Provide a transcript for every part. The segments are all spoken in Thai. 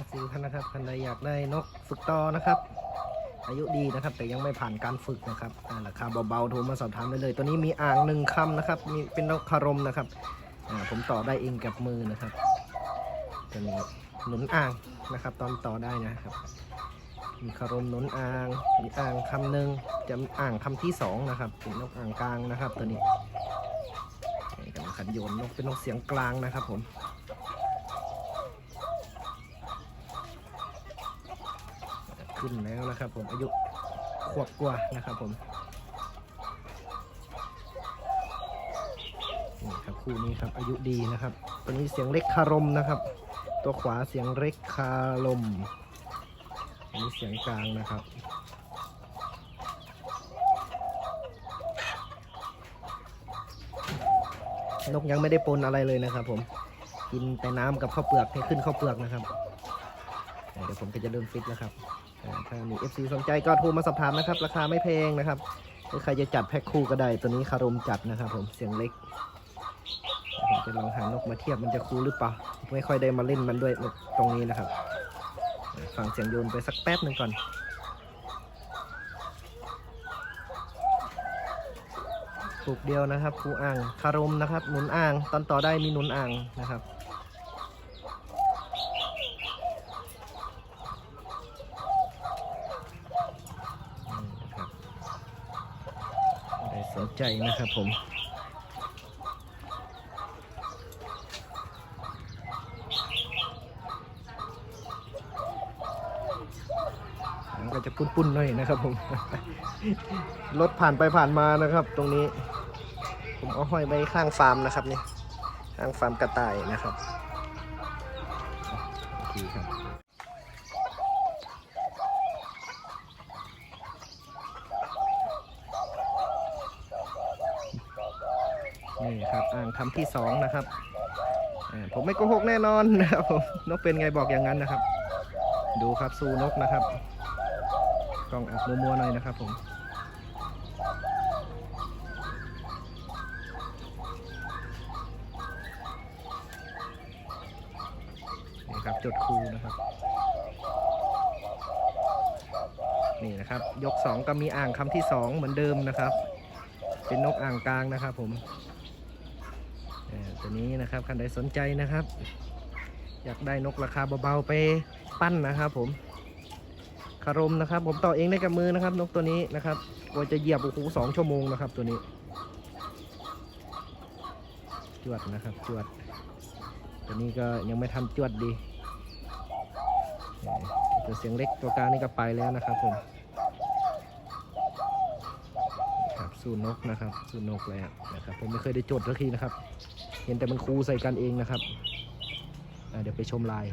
นะครับท่านใดอยากได้นกฝึกต่อนะครับ อายุดีนะครับ แต่ยังไม่ผ่านการฝึกนะครับราคาเบาๆโทรมาสอบถามได้เลย ตัวนี้มีอ่างหนึ่งคำนะครับ มีเป็นนกคารมนะครับผมต่อได้เองกับมือนะครับตัวนี้หนุนอ่างนะครับ ตอนต่อได้นะครับ มีคารมหนุนอ่างมีอ่างคำหนึ่งจะอ่างคำที่สองนะครับเป็นนกอ่างกลางนะครับ ตัวนี้ขันโยนนกเป็นนกเสียงกลางนะครับผม ขึ้นแล้วนะครับ ผมอายุขวบกว่านะครับผมนี่ครับคู่นี้ครับอายุดีนะครับ ตัวนี้เสียงเล็กคารมนะครับ ตัวขวาเสียงเล็กคารมอันนี้เสียงกลางนะครับนกยังไม่ได้ปนอะไรเลยนะครับ ผมกินแต่น้ำกับข้าวเปลือกให้ขึ้นข้าวเปลือกนะครับ เดี๋ยวผมก็จะเริ่มฟิตแล้วครับ ถ้ามี FC สนใจก็โทรมาสอบถามนะครับ ราคาไม่แพงนะครับใครจะจัดแพ็คคู่ก็ได้ตัวนี้คารมจัดนะครับผมเสียงเล็กจะลองหานกมาเทียบมันจะคูลหรือเปล่าไม่ค่อยได้มาเล่นมันด้วยนกตรงนี้นะครับ ฟังเสียงโยนไปสักแป๊บหนึ่งก่อนปลูกเดียวนะครับครูอ่างคารมนะครับ หนุนอ่าง ตอนต่อได้มีหนุนอ่างนะครับ อืมนะครับใครส นใจนะครับผมมันก็จะปุ้นๆหน่อยนะครับผม รถผ่านไปผ่านมานะครับ ตรงนี้ ผมเอาห้อยไปข้างฟาร์มนะครับนี่ข้างฟาร์มกระต่ายนะครับโอเคครับ นี่ครับอ่างคำที่สองนะครับผมไม่โกหกแน่นอนนะครับผมนกเป็นไงบอกอย่างนั้นนะครับ ดูครับสู้นกนะครับกล้องอับมัวๆหน่อยนะครับผมนี่ครับจดคูนะครับ นี่นะครับ ยกสองก็มีอ่างคำที่สองเหมือนเดิมนะครับ เป็นนกอ่างกลางนะครับผม ตัวนี้นะครับคันใดสนใจนะครับ อยากได้นกราคาเบาๆไปปั้นนะครับผมคารมนะครับ ผมต่อเองได้กับมือนะครับ นกตัวนี้นะครับกว่าจะเหยียบโอ้โหสองชั่วโมงนะครับ ตัวนี้ จวดนะครับ จวด ตัวนี้ก็ยังไม่ทันจวดดีเอ่อตัวเสียงเล็กตัวกลางนี่ก็ไปแล้วนะครับผม ครับ สูนกนะครับสูนกเลยนะครับผมไม่เคยได้จดสักทีนะครับ เห็นแต่มันคูใส่กันเองนะครับเดี๋ยวไปชมลาย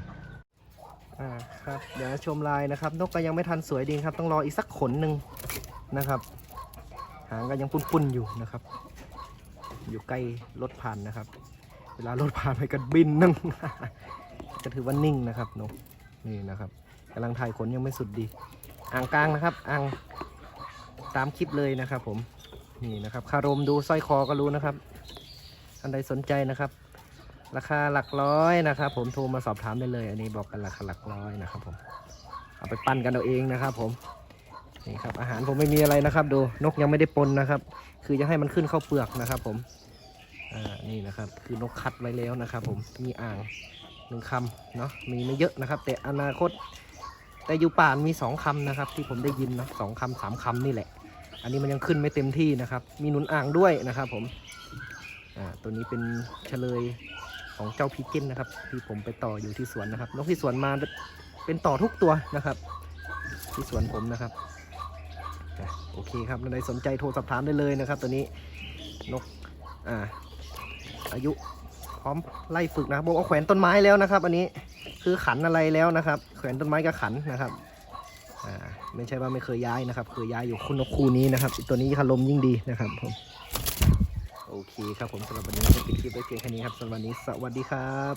อ่าครับเดี๋ยวชมลายนะครับ นกก็ยังไม่ทันสวยดีครับ ต้องรออีกสักขนหนึ่งนะครับ หางก็ยังปุ้นๆอยู่นะครับ อยู่ใกล้รถผ่านนะครับ เวลารถผ่านไปก็บินนั่งก็ถือว่านิ่งนะครับนกนี่นะครับกำลังถ่ายขนยังไม่สุดดี อ่างกลางนะครับอ่างตามคลิปเลยนะครับผม นี่นะครับ คารมดูสร้อยคอก็รู้นะครับท่านใดสนใจนะครับ ราคาหลักร้อยนะครับ ผมโทรมาสอบถามได้เลย อันนี้บอกกันราคาหลักร้อยนะครับ ผม เอาไปปั้นกันเอาเองนะครับ ผมนี่ครับอาหารผมไม่มีอะไรนะครับ ดูนกยังไม่ได้ปนนะครับ คือจะให้มันขึ้นเข้าเปลือกนะครับ ผมอ่านี่นะครับ คือนกคัดไว้แล้วนะครับ ผมมีอ่างหนึ่งคำเนาะมีไม่เยอะนะครับ แต่อนาคต แต่อยู่ป่านมีสองคำนะครับ ที่ผมได้ยินนะสองคำสามคำนี่แหละ อันนี้มันยังขึ้นไม่เต็มที่นะครับ มีหนุนอ่างด้วยนะครับผมตัวนี้เป็นเฉลยของเจ้าพีกินนะครับ ที่ผมไปต่ออยู่ที่สวนนะครับนกที่สวนมาเป็นต่อทุกตัวนะครับ ที่สวนผมนะครับโอเคครับท่านใดสนใจโทรสอบถามได้เลยนะครับ ตัวนี้นกอ่าอายุพร้อมไล่ฝึกนะครับบอกว่าแขวนต้นไม้แล้วนะครับ อันนี้คือขันอะไรแล้วนะครับ แขวนต้นไม้กับขันนะครับ ไม่ใช่ว่าไม่เคยย้ายนะครับเคยย้ายอยู่คุณนกคูนี้นะครับ ตัวนี้คันลมยิ่งดีนะครับผมโอเคครับผมสำหรับวันนี้ก็ปิดคลิปไว้เพียงแค่นี้ครับสำหรับวันนี้สวัสดีครับ